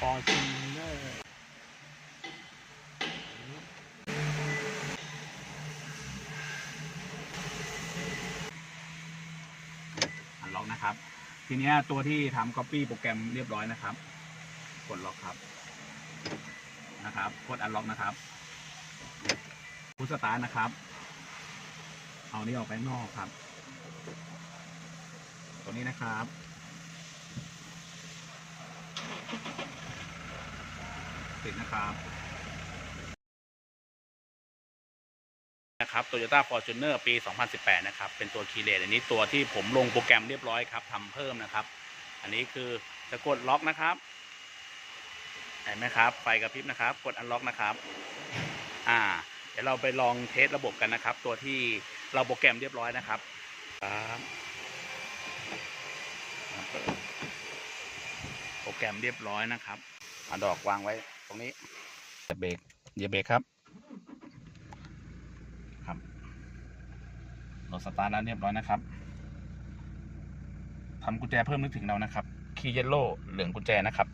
ฟอร์จูเนอร์อันล็อกนะครับ ทีนี้ตัวที่ทำ copy โปรแกรมเรียบร้อยนะครับ กดล็อกครับ นะครับ กดอันล็อกนะครับพุสตาร์นะครับ เอานี้ออกไปนอกครับ ตัวนี้นะครับ ติดนะครับนะครับ Toyota Fortuner ปี 2018 นะครับ เป็นตัวคีเลสอันนี้ตัวที่ผมลงโปรแกรมเรียบร้อยครับทำเพิ่มนะครับ อันนี้คือจะกดล็อกนะครับเห็นไหมครับไฟกระพริบนะครับ กดอันล็อกนะครับ อ่า เดี๋ยวเราไปลองเทสระบบกันนะครับ ตัวที่เราโปรแกรมเรียบร้อยนะครับครับโปรแกรมเรียบร้อยนะครับอดอกวางไว้ ตรงนี้อย่าเบรกอย่าเบรกครับ ครับรถสตาร์ทแล้วเรียบร้อยนะครับทำกุญแจเพิ่มนึกถึงเรานะครับ คีย์เยลโล่เหลืองกุญแจนะครับ